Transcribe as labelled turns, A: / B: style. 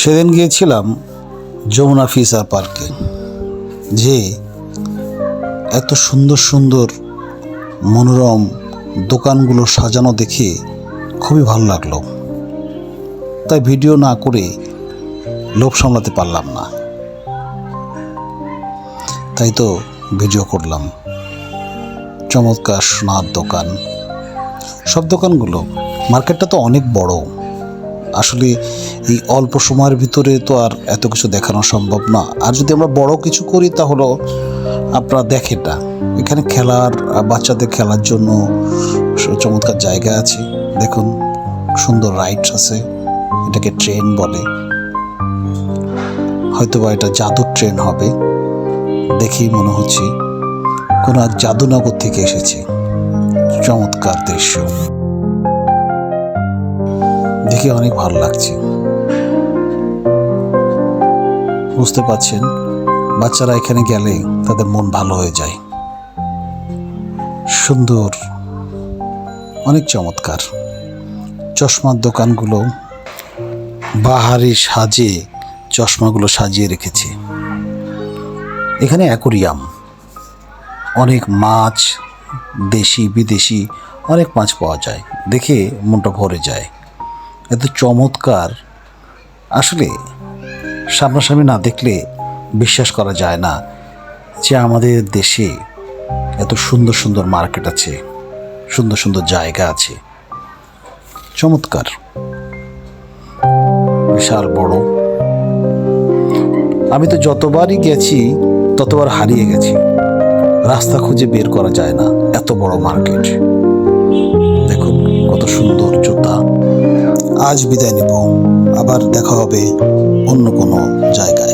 A: সেদিন গিয়েছিলাম যমুনা ফিসার পার্কে, যে এত সুন্দর সুন্দর মনোরম দোকানগুলো সাজানো দেখে খুবই ভালো লাগল। তাই ভিডিও না করে লোভ সামলাতে পারলাম না। তাই তো ভিডিও করলাম। চমৎকার সোনার দোকান। সব দোকানগুলো মার্কেটটা তো অনেক বড়। আসলে এই অল্প সময়ের ভিতরে তো আর এত কিছু দেখানো সম্ভব না। আর যদি আমরা বড় কিছু করি তাহলে আপনারা দেখেন না। এখানে খেলার বাচ্চাদের খেলার জন্য চমৎকার জায়গা আছে। দেখুন, সুন্দর রাইডস আছে। এটাকে ট্রেন বলে। হয়তো বা এটা জাদুর ট্রেন হবে। দেখেই মনে হচ্ছে কোনো এক জাদুনগর থেকে এসেছে। চমৎকার দৃশ্য। দেখে অনেক ভালো লাগছে। বুঝতে পারছেন? বাচ্চারা এখানে গেলে তাদের মন ভালো হয়ে যায়। সুন্দর, অনেক চমৎকার। চশমার দোকানগুলো বাহারি সাজে চশমাগুলো সাজিয়ে রেখেছে। এখানে অ্যাকোরিয়াম, অনেক মাছ, দেশি, বিদেশি, অনেক মাছ পাওয়া যায়। দেখে মনটা ভরে যায়। এত চমৎকার। আসলে সামনাসামনি না দেখলে বিশ্বাস করা যায় না যে আমাদের দেশে এত সুন্দর সুন্দর মার্কেট আছে, সুন্দর সুন্দর জায়গা আছে। চমৎকার। বিশাল বড়। আমি তো যতবারই গেছি, ততবার হারিয়ে গেছি। রাস্তা খুঁজে বের করা যায় না, এত বড় মার্কেট। আজ বিদায় নেব। আবার দেখা হবে অন্য কোনো জায়গায়।